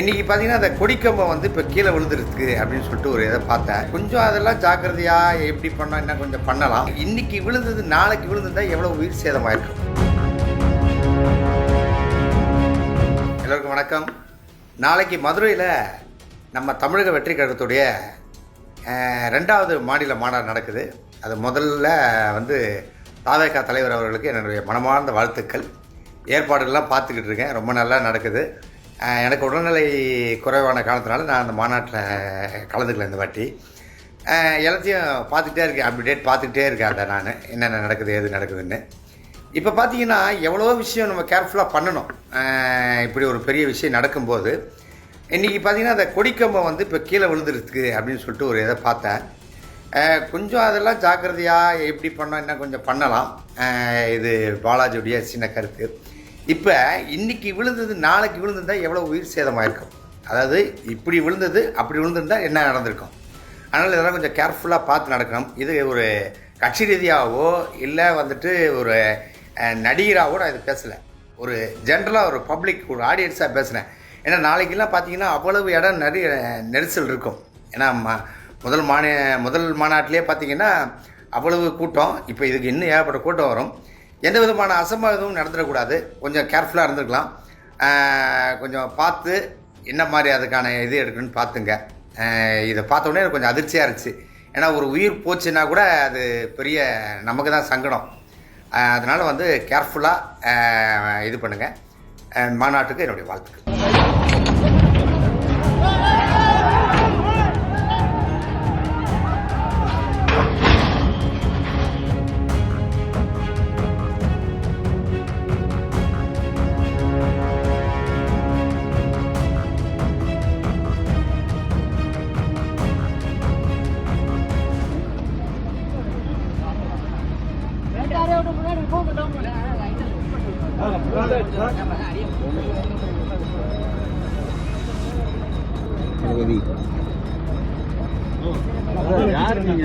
இன்னைக்கு பார்த்தீங்கன்னா அந்த கொடிக்கம்பம் வந்து இப்போ கீழே விழுந்துருக்கு அப்படின்னு சொல்லிட்டு ஒரு இதை பார்த்தேன். கொஞ்சம் அதெல்லாம் ஜாக்கிரதையா எப்படி பண்ணால் என்ன கொஞ்சம் பண்ணலாம். இன்னைக்கு விழுந்தது நாளைக்கு விழுந்திருந்தா எவ்வளோ உயிர் சேதமாயிருக்கும் எல்லோருக்கும் வணக்கம். நாளைக்கு மதுரையில் நம்ம தமிழக வெற்றி கழகத்துடைய ரெண்டாவது மாநில மாநாடு நடக்குது. அது முதல்ல வந்து தாவேகா தலைவர் அவர்களுக்கு என்னுடைய மனமார்ந்த வாழ்த்துக்கள். ஏற்பாடுகள்லாம் பார்த்துக்கிட்டு இருக்கேன். ரொம்ப நல்லா நடக்குது. எனக்கு உடல்நிலை குறைவான காலத்தினால நான் அந்த மாநாட்டில் கலந்துக்கல இந்த வாட்டி. எல்லாத்தையும் பார்த்துக்கிட்டே இருக்கேன். அப்டேட் பார்த்துக்கிட்டே இருக்கேன் அதை நான். என்னென்ன நடக்குது எது நடக்குதுன்னு. இப்போ பார்த்தீங்கன்னா எவ்வளோ விஷயம் நம்ம கேர்ஃபுல்லாக பண்ணணும். இப்படி ஒரு பெரிய விஷயம் நடக்கும்போது. இன்றைக்கி பார்த்தீங்கன்னா அந்த கொடிக்கம்பம் வந்து இப்போ கீழே விழுந்துருக்கு அப்படின்னு சொல்லிட்டு ஒரு இதை பார்த்தேன். கொஞ்சம் அதெல்லாம் ஜாக்கிரதையாக எப்படி பண்ணோம் என்ன கொஞ்சம் பண்ணலாம். இது பாலாஜியுடைய சின்ன கருத்து. இப்போ இன்றைக்கி விழுந்தது நாளைக்கு விழுந்திருந்தால் எவ்வளோ உயிர் சேதமாயிருக்கும் அதாவது இப்படி விழுந்தது அப்படி விழுந்திருந்தால் என்ன நடந்திருக்கும்? அதனால் இதெல்லாம் கொஞ்சம் கேர்ஃபுல்லாக பார்த்து நடக்கணும். இது ஒரு கட்சி ரீதியாகவோ இல்லை வந்துட்டு ஒரு நடிகராகவோ நான் இது பேசலை. ஒரு ஜென்ரலாக ஒரு பப்ளிக் ஒரு ஆடியன்ஸாக பேசுகிறேன் ஏன்னா நாளைக்கெல்லாம் பார்த்தீங்கன்னா அவ்வளவு இடம் நிறைய நெரிசல் இருக்கும். ஏன்னா ம- முதல் மாநில முதல் மாநாட்டிலே பார்த்தீங்கன்னா அவ்வளவு கூட்டம். இப்போ இதுக்கு இன்னும் ஏகப்பட்ட கூட்டம் வரும். எந்த விதமான அசம்பாவிதமும் நடந்துடக்கூடாது. கொஞ்சம் கேர்ஃபுல்லாக இருந்துக்கலாம் கொஞ்சம் பார்த்து என்ன மாதிரி அதுக்கான இது எடுக்கணும்னு பார்த்துங்க. இதை பார்த்த உடனே எனக்கு கொஞ்சம் அதிர்ச்சியாக இருந்துச்சு. ஏன்னா ஒரு உயிர் போச்சுன்னா கூட அது பெரிய நமக்கு தான் சங்கடம். அதனால் வந்து கேர்ஃபுல்லாக இது பண்ணுங்கள் மாநாட்டுக்கு என்னுடைய வாழ்த்துக்கள். யார் நீங்க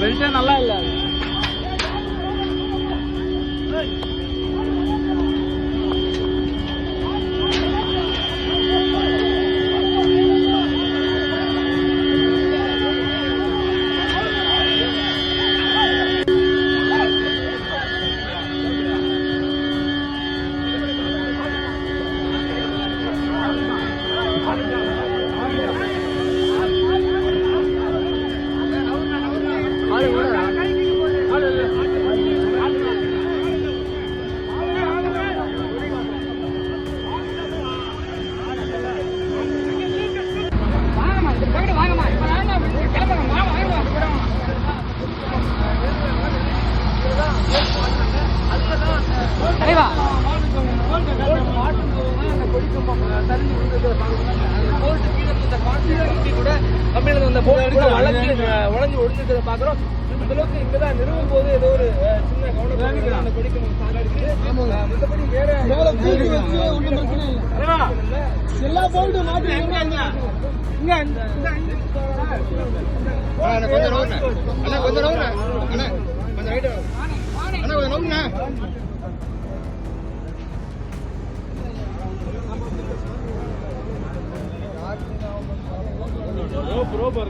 வெளிச்சம் நல்லா இல்லை அந்த பெல்ட்டே நல்லா இல்ல உடஞ்சு ஒடிச்சிருக்கிறத பாக்குறோம் இந்த அளவுக்கு இங்கதான் நிறுவும் போது ஏதோ ஒரு சின்ன கவனம் அந்த கொடிக்கும் சாகடிக்குது மற்றபடி வேற எல்லா போல்ட்டும் மாட்டி இங்க இந்த கொஞ்சம் நவுண்ணே கொஞ்சம் கொஞ்சம் बरोबर